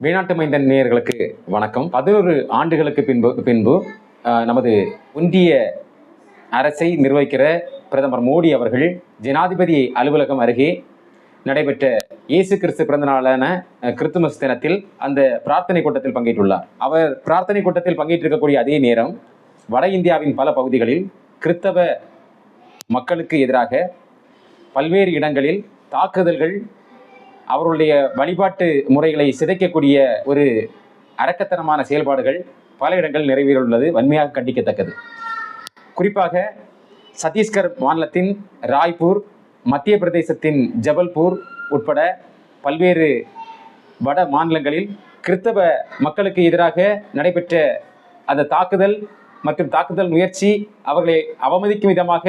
வெளிநாட்டு மைந்தன் நேயர்களுக்கு வணக்கம். பதினோரு ஆண்டுகளுக்கு பின்பு பின்பு நமது ஒன்றிய அரசை நிர்வகிக்கிற பிரதமர் மோடி அவர்கள் ஜனாதிபதி அலுவலகம் அருகே நடைபெற்ற இயேசு கிறிஸ்து பிறந்த நாளான கிறிஸ்துமஸ் தினத்தில் அந்த பிரார்த்தனை கூட்டத்தில் பங்கேற்றுள்ளார். அவர் பிரார்த்தனை கூட்டத்தில் பங்கேற்றிருக்கக்கூடிய அதே நேரம் வட இந்தியாவின் பல பகுதிகளில் கிறிஸ்தவ மக்களுக்கு எதிராக பல்வேறு இடங்களில் தாக்குதல்கள் அவர்களுடைய வழிபாட்டு முறைகளை சிதைக்கக்கூடிய ஒரு அரக்கத்தனமான செயல்பாடுகள் பல இடங்கள் நிறைவேறியுள்ளது வன்மையாக கண்டிக்கத்தக்கது. குறிப்பாக சத்தீஸ்கர் மாநிலத்தின் ராய்ப்பூர் மத்திய பிரதேசத்தின் ஜபல்பூர் உட்பட பல்வேறு வட மாநிலங்களில் கிறித்தவ மக்களுக்கு எதிராக நடைபெற்ற அந்த தாக்குதல் மற்றும் தாக்குதல் முயற்சி அவர்களை அவமதிக்கும் விதமாக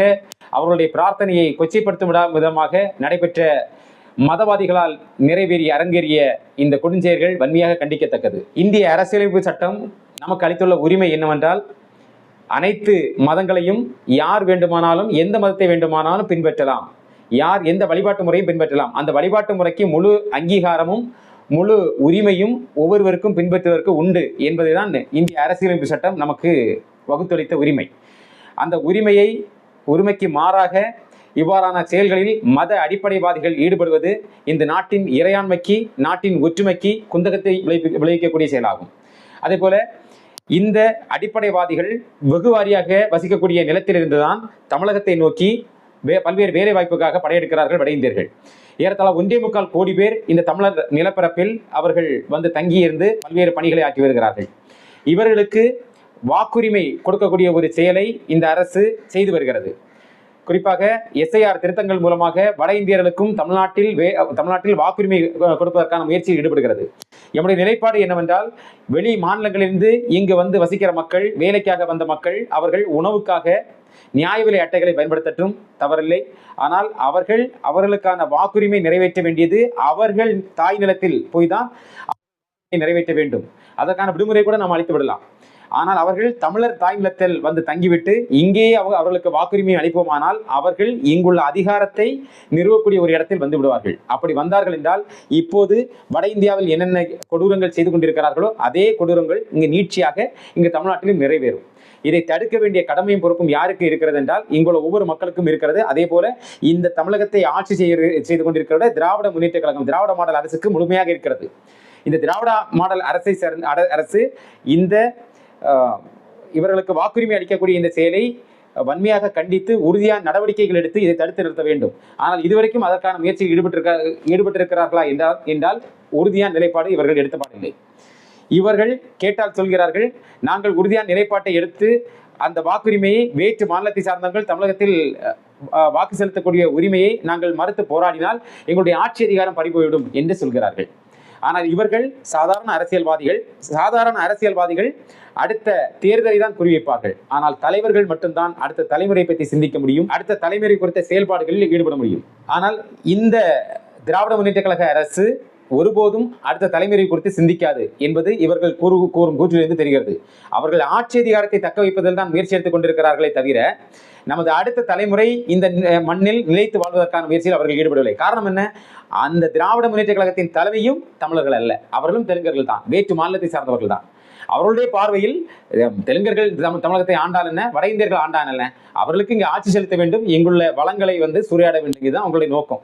அவர்களுடைய பிரார்த்தனையை கொச்சைப்படுத்தும் விதமாக நடைபெற்ற மதவாதிகளால் நிறைவேறி அரங்கேறிய இந்த கொடுஞ்செயல்கள் வன்மையாக கண்டிக்கத்தக்கது. இந்திய அரசியலமைப்பு சட்டம் நமக்கு அளித்துள்ள உரிமை என்னவென்றால் அனைத்து மதங்களையும் யார் வேண்டுமானாலும் எந்த மதத்தை வேண்டுமானாலும் பின்பற்றலாம். யார் எந்த வழிபாட்டு முறையும் பின்பற்றலாம். அந்த வழிபாட்டு முறைக்கு முழு அங்கீகாரமும் முழு உரிமையும் ஒவ்வொருவருக்கும் பின்பற்றுவதற்கு உண்டு என்பதுதான் இந்திய அரசியலமைப்பு சட்டம் நமக்கு வகுத்தளித்த உரிமை. அந்த உரிமையை உரிமைக்கு மாறாக இவ்வாறான செயல்களில் மத அடிப்படைவாதிகள் ஈடுபடுவது இந்த நாட்டின் இறையாண்மைக்கு நாட்டின் ஒற்றுமைக்கு குந்தகத்தை விளைவி விளைவிக்கக்கூடிய செயலாகும். அதே போல இந்த அடிப்படைவாதிகள் வெகுவாரியாக வசிக்கக்கூடிய நிலத்திலிருந்து தான் தமிழகத்தை நோக்கி வே பல்வேறு வேலை வாய்ப்புக்காக படையெடுக்கிறார்கள் வட இந்தியர்கள் ஏறத்தாழ ஒன்றே முக்கால் கோடி பேர் இந்த தமிழர் நிலப்பரப்பில் அவர்கள் வந்து தங்கியிருந்து பல்வேறு பணிகளை ஆற்றி வருகிறார்கள். இவர்களுக்கு வாக்குரிமை கொடுக்கக்கூடிய ஒரு செயலை இந்த அரசு செய்து வருகிறது. குறிப்பாக எஸ்ஐஆர் திருத்தங்கள் மூலமாக வட இந்தியர்களுக்கும் தமிழ்நாட்டில் வே தமிழ்நாட்டில் வாக்குரிமை கொடுப்பதற்கான முயற்சியில் ஈடுபடுகிறது. எம்முடைய நிலைப்பாடு என்னவென்றால் வெளி மாநிலங்களிலிருந்து இங்கு வந்து வசிக்கிற மக்கள் வேலைக்காக வந்த மக்கள் அவர்கள் உணவுக்காக நியாய விலை அட்டைகளை பயன்படுத்தட்டும் தவறில்லை. ஆனால் அவர்கள் அவர்களுக்கான வாக்குரிமை நிறைவேற்ற வேண்டியது அவர்கள் தாய் நிலத்தில் போய் தான் நிறைவேற்ற வேண்டும். அதற்கான விடுமுறை கூட நாம் அளித்து விடலாம். ஆனால் அவர்கள் தமிழர் தாய்நிலத்தில் வந்து தங்கிவிட்டு இங்கேயே அவங்க அவர்களுக்கு வாக்குரிமை அளிப்போமானால் அவர்கள் இங்குள்ள அதிகாரத்தை நிறுவக்கூடிய ஒரு இடத்தில் வந்து விடுவார்கள். அப்படி வந்தார்கள் என்றால் இப்போது வட இந்தியாவில் என்னென்ன கொடூரங்கள் செய்து கொண்டிருக்கிறார்களோ அதே கொடூரங்கள் இங்கு நீட்சியாக இங்கு தமிழ்நாட்டிலும் நிறைவேறும். இதை தடுக்க வேண்டிய கடமையும் பொறுப்பும் யாருக்கு இருக்கிறது என்றால் இங்குள்ள ஒவ்வொரு மக்களுக்கும் இருக்கிறது. அதே போல இந்த தமிழகத்தை ஆட்சி செய்ய செய்து கொண்டிருக்கிற திராவிட முன்னேற்ற கழகம் திராவிட மாடல் அரசுக்கு முழுமையாக இருக்கிறது. இந்த திராவிட மாடல் அரசை சேர்ந்த அரசு இந்த இவர்களுக்கு வாக்குரிமை அளிக்கக்கூடிய இந்த செயலை வன்மையாக கண்டித்து உறுதியான நடவடிக்கைகள் எடுத்து இதை தடுத்து நிறுத்த வேண்டும். ஆனால் இதுவரைக்கும் அதற்கான முயற்சியில் ஈடுபட்டிருக்க ஈடுபட்டிருக்கிறார்களா என்றால் என்றால் உறுதியான நிலைப்பாடு இவர்கள் எடுத்த பாடில்லை. இவர்கள் கேட்டால் சொல்கிறார்கள் நாங்கள் உறுதியான நிலைப்பாட்டை எடுத்து அந்த வாக்குரிமையை வேற்று மாநிலத்தை சார்ந்தவர்கள் தமிழகத்தில் வாக்கு செலுத்தக்கூடிய உரிமையை நாங்கள் மறுத்து போராடினால் எங்களுடைய ஆட்சி அதிகாரம் பறிபோய்விடும் என்று சொல்கிறார்கள். ஆனால் இவர்கள் சாதாரண அரசியல்வாதிகள் சாதாரண அரசியல்வாதிகள் அடுத்த தேர்தலை தான் குறிவைப்பார்கள். ஆனால் தலைவர்கள் மட்டும்தான் அடுத்த தலைமுறை பற்றி சிந்திக்க முடியும் அடுத்த தலைமுறை குறித்த செயல்பாடுகளில் ஈடுபட முடியும். ஆனால் இந்த திராவிட முன்னேற்ற கழக அரசு ஒருபோதும் அடுத்த தலைமுறை குறித்து சிந்திக்காது என்பது இவர்கள் கூறு கூறும் கூற்றிலிருந்து தெரிகிறது. அவர்கள் ஆட்சி அதிகாரத்தை தக்க வைப்பதில் தான் முயற்சி எடுத்துக் கொண்டிருக்கிறார்களே தவிர நமது அடுத்த தலைமுறை இந்த மண்ணில் நிலைத்து வாழ்வதற்கான முயற்சியில் அவர்கள் ஈடுபடவில்லை. காரணம் என்ன? அந்த திராவிட முன்னேற்ற கழகத்தின் தலைமையும் தமிழர்கள் அல்ல. அவர்களும் தெலுங்கர்கள் தான். வேற்று மாநிலத்தை சார்ந்தவர்கள் தான். அவர்களுடைய பார்வையில் தெலுங்கர்கள் தமிழ் தமிழகத்தை ஆண்டால் என்ன? வட இந்தியர்கள் ஆண்டான் என்ன? அவர்களுக்கு இங்கே ஆட்சி செலுத்த வேண்டும். இங்குள்ள வளங்களை வந்து சூறையாட வேண்டும். இதுதான் அவங்களுடைய நோக்கம்.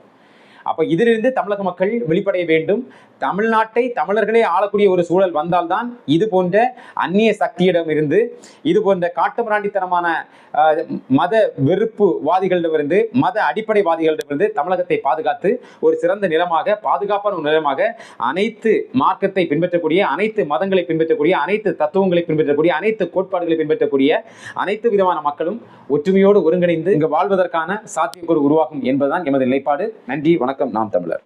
அப்போ இதிலிருந்து தமிழக மக்கள் வெளிப்படைய வேண்டும். தமிழ்நாட்டை தமிழர்களே ஆளக்கூடிய ஒரு சூழல் வந்தால்தான் இது போன்ற அந்நிய சக்தியிடம் இருந்து இது போன்ற காட்டுமிராண்டித்தனமான மத வெறுப்பு வாதிகளிடமிருந்து மத அடிப்படைவாதிகளிடமிருந்து தமிழகத்தை பாதுகாத்து ஒரு சிறந்த நிலமாக பாதுகாப்பான ஒரு நிலமாக அனைத்து மார்க்கத்தை பின்பற்றக்கூடிய அனைத்து மதங்களை பின்பற்றக்கூடிய அனைத்து தத்துவங்களை பின்பற்றக்கூடிய அனைத்து கோட்பாடுகளை பின்பற்றக்கூடிய அனைத்து விதமான மக்களும் ஒற்றுமையோடு ஒருங்கிணைந்து இங்கு வாழ்வதற்கான சாத்தியக்கூறு உருவாகும் என்பதுதான் எமது நிலைப்பாடு. நன்றி வணக்கம். வணக்கம். நாம் தமிழர்.